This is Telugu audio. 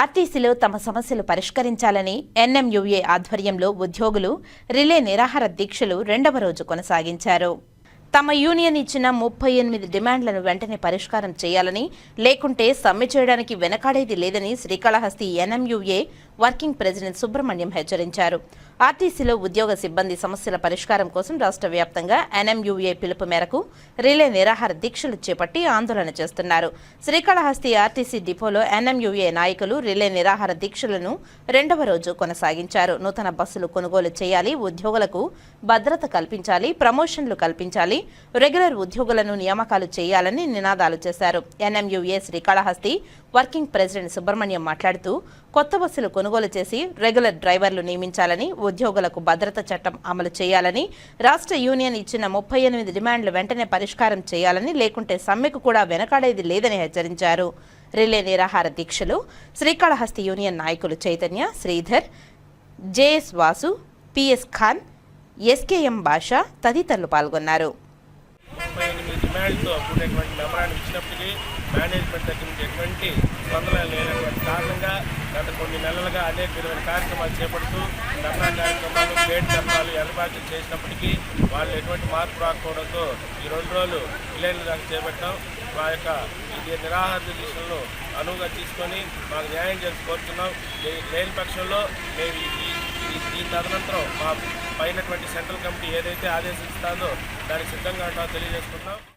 ఆర్టీసీలో తమ సమస్యలు పరిష్కరించాలని ఎన్ఎంయుఏ ఆధ్వర్యంలో ఉద్యోగులు రిలే నిరాహార దీక్షలు రెండవ రోజు కొనసాగించారు. తమ యూనియన్ ఇచ్చిన ముప్పై ఎనిమిది డిమాండ్లను వెంటనే పరిష్కారం చేయాలని లేకుంటే సమ్మె చేయడానికి వెనకాడేది లేదని Srikalahasti NMUA working president Subrahmanyam హెచ్చరించారు. ఆర్టీసీలో ఉద్యోగ సిబ్బంది సమస్యల పరిష్కారం కోసం రాష్ట్ర వ్యాప్తంగా ఎన్ఎంయుఏ పిలుపు మేరకు రిలే నిరాహార దీక్షలు చేపట్టి ఆందోళన చేస్తున్నారు. శ్రీకాళహస్తి ఆర్టీసీ డిపోలో ఎన్ఎంయుఏ నాయకులు రిలే నిరాహార దీక్షలను రెండవ రోజు కొనసాగించారు. నూతన బస్సులు కొనుగోలు చేయాలి ఉద్యోగులకు భద్రత కల్పించాలి ప్రమోషన్లు కల్పించాలి రెగ్యులర్ ఉద్యోగులను నియామకాలు చేయాలని నినాదాలు చేశారు. NMUA Srikalahasti working president Subrahmanyam మాట్లాడుతూ కొత్త బస్సులు కొనుగోలు చేసి రెగ్యులర్ డ్రైవర్లు నియమించాలని ఉద్యోగులకు భద్రత చట్టం అమలు చేయాలని రాష్ట్ర యూనియన్ ఇచ్చిన ముప్పై ఎనిమిది డిమాండ్లు వెంటనే పరిష్కారం చేయాలని లేకుంటే సమ్మెకు కూడా వెనకాడేది లేదని హెచ్చరించారు. రిలే నిరాహార దీక్షలు శ్రీకాళహస్తి యూనియన్ నాయకులు Chaitanya Sridhar JS Vasu PS Khan SKM Basha తదితరులు పాల్గొన్నారు. డిమాండ్తో కూడినటువంటి మెమరాన్ని ఇచ్చినప్పటికీ మేనేజ్మెంట్ దగ్గర నుంచి ఎటువంటి స్పందన లేనటువంటి కారణంగా గత కొన్ని నెలలుగా అనేక విధమైన కార్యక్రమాలు చేపడుతూ ధర్నా కార్యక్రమాలు గేట్ ధర్నాలు ఎర్రబాట్లు చేసినప్పటికీ వాళ్ళు ఎటువంటి మార్పు రాకపోవడంతో ఈ రెండు రోజులు విలేజ్లు దాకా చేపట్టాం. మా యొక్క ఇది నిరాహార దీక్షలను అనువుగా తీసుకొని మాకు న్యాయం చేసి కోరుతున్నాం. లేని పక్షంలో మేము ఈ- ఈ- తదనంతరం మా పైనటువంటి సెంట్రల్ కమిటీ ఏదైతే ఆదేశిస్తుందో దానికి సిద్ధంగా ఉంటామో తెలియజేసుకుంటున్నాం.